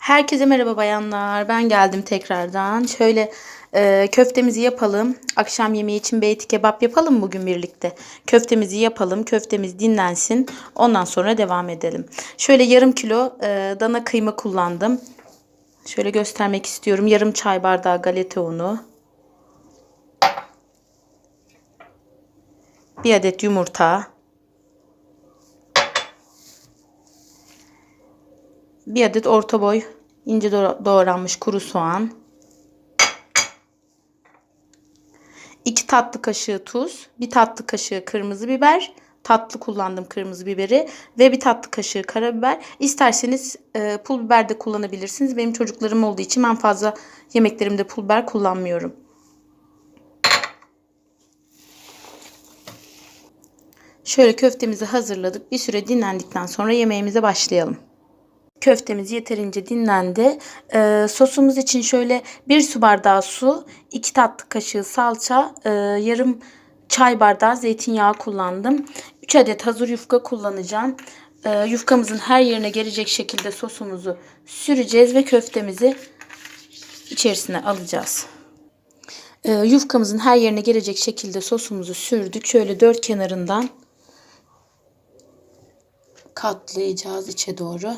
Herkese merhaba bayanlar. Ben geldim tekrardan. Şöyle e, köftemizi yapalım. Akşam yemeği için beyti kebap yapalım bugün birlikte. Köftemizi yapalım. Köftemiz dinlensin. Ondan sonra devam edelim. Şöyle yarım kilo e, dana kıyma kullandım. Şöyle göstermek istiyorum. Yarım çay bardağı galeta unu. Bir adet yumurta. Bir adet orta boy ince doğra- doğranmış kuru soğan. 2 tatlı kaşığı tuz, 1 tatlı kaşığı kırmızı biber, tatlı kullandım kırmızı biberi ve bir tatlı kaşığı karabiber. İsterseniz e, pul biber de kullanabilirsiniz. Benim çocuklarım olduğu için ben fazla yemeklerimde pul biber kullanmıyorum. Şöyle köftemizi hazırladık. Bir süre dinlendikten sonra yemeğimize başlayalım. Köftemiz yeterince dinlendi. Ee, sosumuz için şöyle bir su bardağı su, iki tatlı kaşığı salça, e, yarım çay bardağı zeytinyağı kullandım. 3 adet hazır yufka kullanacağım. Ee, yufkamızın her yerine gelecek şekilde sosumuzu süreceğiz ve köftemizi içerisine alacağız. Ee, yufkamızın her yerine gelecek şekilde sosumuzu sürdük. Şöyle dört kenarından katlayacağız içe doğru.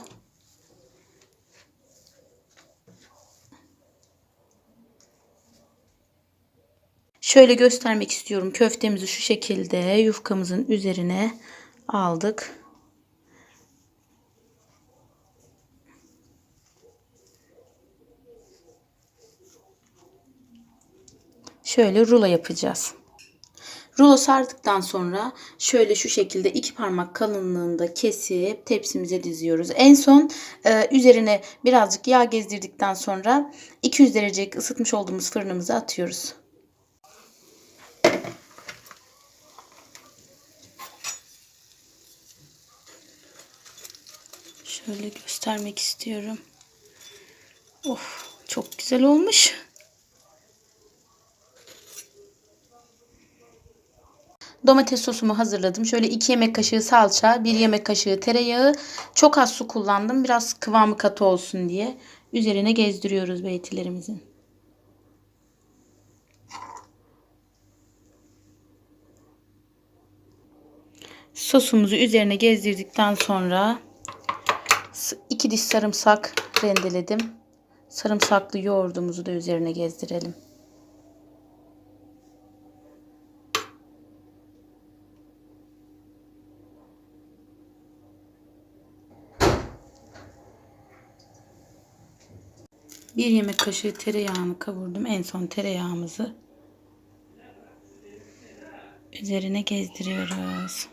Şöyle göstermek istiyorum. Köftemizi şu şekilde yufkamızın üzerine aldık. Şöyle rulo yapacağız. Rulo sardıktan sonra şöyle şu şekilde iki parmak kalınlığında kesip tepsimize diziyoruz. En son e, üzerine birazcık yağ gezdirdikten sonra 200 derecelik ısıtmış olduğumuz fırınımıza atıyoruz. Şöyle göstermek istiyorum. Of çok güzel olmuş. Domates sosumu hazırladım. Şöyle 2 yemek kaşığı salça, 1 yemek kaşığı tereyağı. Çok az su kullandım. Biraz kıvamı katı olsun diye. Üzerine gezdiriyoruz beytilerimizin. Sosumuzu üzerine gezdirdikten sonra 2 diş sarımsak rendeledim. Sarımsaklı yoğurdumuzu da üzerine gezdirelim. Bir yemek kaşığı tereyağını kavurdum. En son tereyağımızı üzerine gezdiriyoruz.